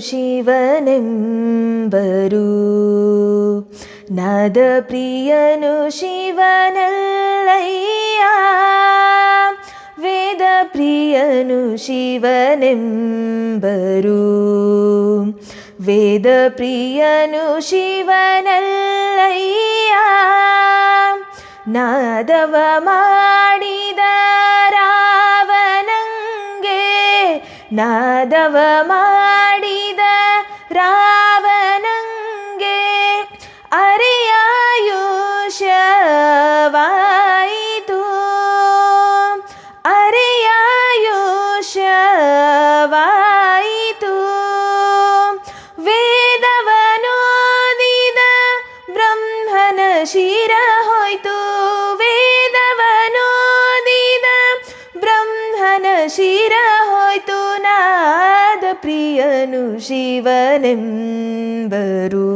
ಶಿವನೆಂಬರು. ನದ ಪ್ರಿಯನು ಶಿವನಲ್ಲಯ್ಯ. ವೇದ ಪ್ರಿಯನು ಶಿವನೆಂಬರು. ವೇದ ಪ್ರಿಯನು ಶಿವನಲ್ಲಯ್ಯ. ನಾದವ ಮಾಡಿದ ನಾದವ ಮಾಡಿದ ರಾವಣಂಗೆ ಅರೆಯಾಯುಷವಾಯಿತು ಅರೆಯಾಯುಷವಾಯಿತು ವೇದವನೋದಿದ ಬ್ರಹ್ಮನ ಶಿರ ಹೋಯ್ತು ವೇದವನೋದಿದ ಬ್ರಹ್ಮನ ಶಿರ ಹೋಯ್ತು ನಾದ ಪ್ರಿಯನು ಶಿವನೆಂಬರು.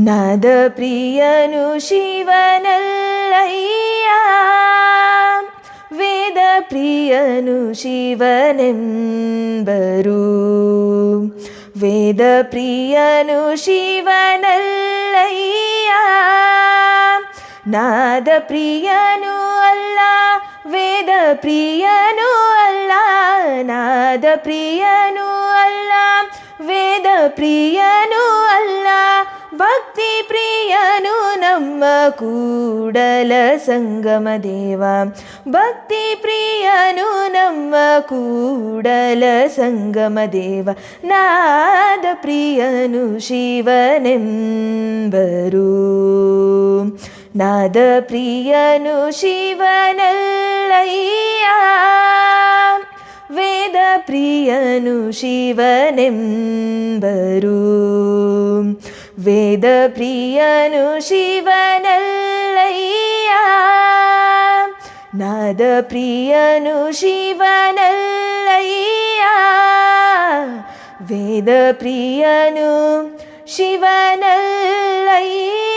ನಾದ ಪ್ರಿಯನು ಶಿವನಲ್ಲಯ್ಯ. ವೇದ ಪ್ರಿಯನು ಶಿವನೆಂಬರು. ವೇದ ಪ್ರಿಯನು ಶಿವನಲ್ಲಯ್ಯ. ನಾದ ಪ್ರಿಯನು ಅಲ್ಲ, ವೇದ ಪ್ರಿಯನು ನಾದ ಪ್ರಿಯನು ಅಲ್ಲ, ವೇದ ಪ್ರಿಯನು ಅಲ್ಲ, ಭಕ್ತಿ ಪ್ರಿಯನು ನಮ್ಮ ಕೂಡಲ ಸಂಗಮ ದೇವ. ಭಕ್ತಿ ಪ್ರಿಯನು ನಮ್ಮ ಕೂಡಲ ಸಂಗಮ ದೇವ. ನಾದ ಪ್ರಿಯನು ಶಿವನೆಂಬರು. ನಾದ ಪ್ರಿಯನು ಶಿವನಲ್ಲಯ್ಯ. ಪ್ರಿಯನು ಶಿವನೆಂಬರು. ವೇದ ಪ್ರಿಯನು ಶಿವನಲ್ಲಯ್ಯ. ನಾದ ಪ್ರಿಯನು ಶಿವನಲ್ಲಯ್ಯ. ವೇದ ಪ್ರಿಯನು ಶಿವನಲ್ಲಯ್ಯ.